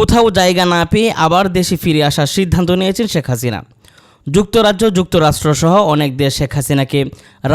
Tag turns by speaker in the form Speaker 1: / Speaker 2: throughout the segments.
Speaker 1: কোথাও জায়গা না পেয়ে আবার দেশে ফিরে আসার সিদ্ধান্ত নিয়েছেন শেখ হাসিনা। যুক্তরাজ্য যুক্তরাষ্ট্রসহ অনেক দেশ শেখ হাসিনাকে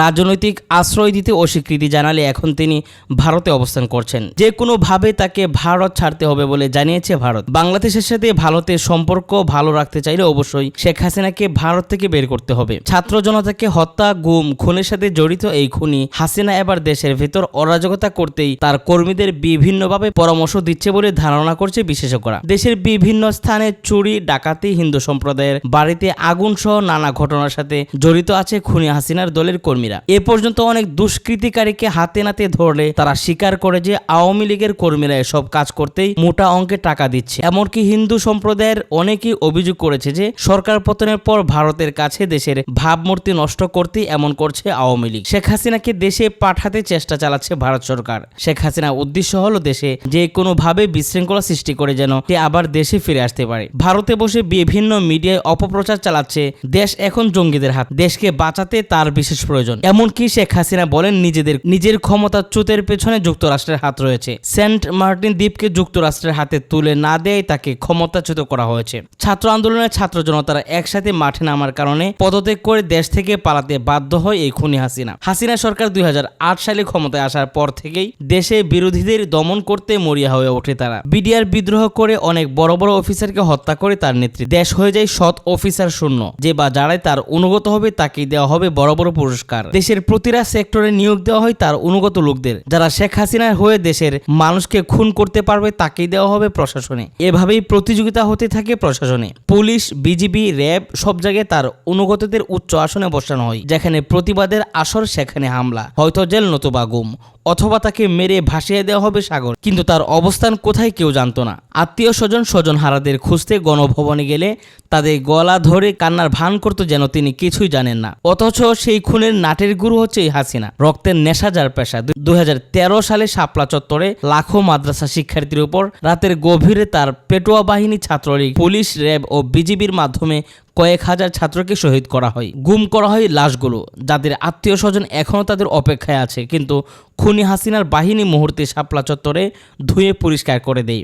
Speaker 1: রাজনৈতিক আশ্রয় দিতে অস্বীকৃতি জানালে এখন তিনি ভারতে অবস্থান করছেন। যে কোনোভাবে তাকে ভারত ছাড়তে হবে বলে জানিয়েছে ভারত। বাংলাদেশের সাথে ভারতের সম্পর্ক ভালো রাখতে চাইলে অবশ্যই শেখ হাসিনাকে ভারত থেকে বের করতে হবে। ছাত্র জনতাকে হত্যা, গুম, খুনের সাথে জড়িত এই খুনি হাসিনা এবার দেশের ভেতর অরাজকতা করতেই তার কর্মীদের বিভিন্নভাবে পরামর্শ দিচ্ছে বলে ধারণা করছে বিশেষজ্ঞরা। দেশের বিভিন্ন স্থানে চুরি, ডাকাতি, হিন্দু সম্প্রদায়ের বাড়িতে আগুন সহ নানা ঘটনার সাথে জড়িত আছে খুনি হাসিনার দলের কর্মীরা। এ পর্যন্ত অনেক দুষ্কৃতিকারীকে হাতে নাতে ধরলে তারা স্বীকার করে যে আওয়ামী লীগের কর্মীরা এসব কাজ করতেই মোটা অঙ্কে টাকা দিচ্ছে। এমনকি হিন্দু সম্প্রদায়ের অনেকেই অভিযোগ করেছে যে সরকার পতনের পর ভারতের কাছে দেশের ভাবমূর্তি নষ্ট করতে এমন করছে আওয়ামী লীগ। শেখ হাসিনাকে দেশে পাঠাতে চেষ্টা চালাচ্ছে ভারত সরকার। শেখ হাসিনার উদ্দেশ্য হলো দেশে যে কোনোভাবে বিশৃঙ্খলা সৃষ্টি করে যেন সে আবার দেশে ফিরে আসতে পারে। ভারতে বসে বিভিন্ন মিডিয়ায় অপপ্রচার চালাচ্ছে দেশ এখন জঙ্গিদের হাত। দেশকে বাঁচাতে তার বিশেষ প্রয়োজন। এমনকি শেখ হাসিনা বলেন নিজেদের নিজের ক্ষমতা চ্যুতের পেছনে যুক্তরাষ্ট্রের হাত রয়েছে। সেন্ট মার্টিন দ্বীপকে যুক্তরাষ্ট্রের হাতে তুলে না দেয় তাকে ক্ষমতাচ্যুত করা হয়েছে। ছাত্র আন্দোলনের ছাত্র জনতারা একসাথে মাঠে নামার কারণে পদত্যাগ করে দেশ থেকে পালাতে বাধ্য হয় এই খুনি হাসিনা। হাসিনা সরকার দুই হাজার আট সালে ক্ষমতায় আসার পর থেকেই দেশে বিরোধীদের দমন করতে মরিয়া হয়ে ওঠে তারা। বিডিআর বিদ্রোহ করে অনেক বড় বড় অফিসারকে হত্যা করে তার নেত্রী দেশ হয়ে যায় সৎ অফিসার শূন্য। যে বা যারাই তার অনুগত হবে তাকে দেওয়া হবে বড় বড় পুরস্কার। দেশের প্রতিটা সেক্টরে নিয়োগ দেওয়া হয় তার অনুগত লোকদের। যারা শেখ হাসিনার হয়ে দেশের মানুষকে খুন করতে পারবে তাকেই দেওয়া হবে প্রশাসনে। এভাবেই প্রতিযোগিতা হতে থাকে প্রশাসনে। পুলিশ, বিজিবি, র্যাব সব জায়গায় তার অনুগতদের উচ্চ আসনে বসানো হয়, যেখানে প্রতিবাদের আসর সেখানে হামলা। হয়তো জেল নতুবা গুম, অথবা তাকে মেরে ভাসিয়ে দেওয়া হবে সাগর। কিন্তু তার অবস্থান কোথায় কেউ জানতো না। আত্মীয় স্বজন স্বজন হারাদের খুঁজতে গণভবনে গেলে তাদের গলা ধরে কান্নার ভান করতো যেন তিনি কিছুই জানেন না। অথচ সেই খুনের নাটের গুরু হচ্ছে এই হাসিনা। রক্তের নেশা যার পেশা। দুই হাজার তেরো সালে শাপলা চত্বরে লাখো মাদ্রাসা শিক্ষার্থীর উপর রাতের গভীরে তার পেটোয়া বাহিনী ছাত্রলীগ, পুলিশ, র্যাব ও বিজিবির মাধ্যমে কয়েক হাজার ছাত্রকে শহীদ করা হয়। গুম করা হয় লাশগুলো। যাদের আত্মীয় স্বজন এখনও তাদের অপেক্ষায় আছে। কিন্তু খুনি হাসিনার বাহিনী মুহূর্তে শাপলা চত্বরে ধুয়ে পরিষ্কার করে দেয়।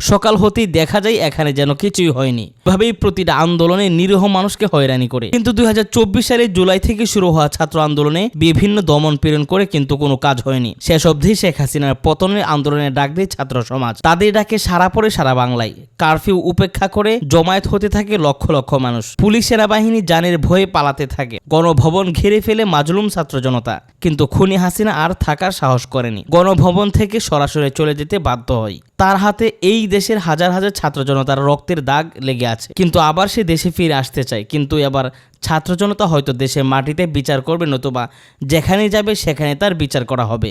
Speaker 1: সকাল হতেই দেখা যায় এখানে যেন কিছুই হয়নি। এভাবেই প্রতিটা আন্দোলনে নিরীহ মানুষকে হয়রানি করে। কিন্তু দুই হাজার চব্বিশ সালে জুলাই থেকে শুরু হওয়া ছাত্র আন্দোলনে বিভিন্ন দমন পীড়ন করে কিন্তু কোনো কাজ হয়নি। শেষ অবধি শেখ হাসিনার পতনের আন্দোলনে ডাক দেয় ছাত্র সমাজ। তাদের ডাকে সারা পড়ে সারা বাংলায়। কারফিউ উপেক্ষা করে জমায়েত হতে থাকে লক্ষ লক্ষ মানুষ। পুলিশ সেনাবাহিনী জানের ভয়ে পালাতে থাকে। গণভবন ঘিরে ফেলে মাজলুম ছাত্র জনতা। কিন্তু খুনি হাসিনা আর থাকার সাহস করেনি। গণভবন থেকে সরাসরি চলে যেতে বাধ্য হয়। তার হাতে এই দেশের হাজার হাজার ছাত্র জনতার রক্তের দাগ লেগে আছে। কিন্তু আবার সে দেশে ফিরে আসতে চায়। কিন্তু এবার ছাত্র জনতা হয়তো দেশে মাটিতে বিচার করবে নতুবা যেখানে যাবে সেখানে তার বিচার করা হবে।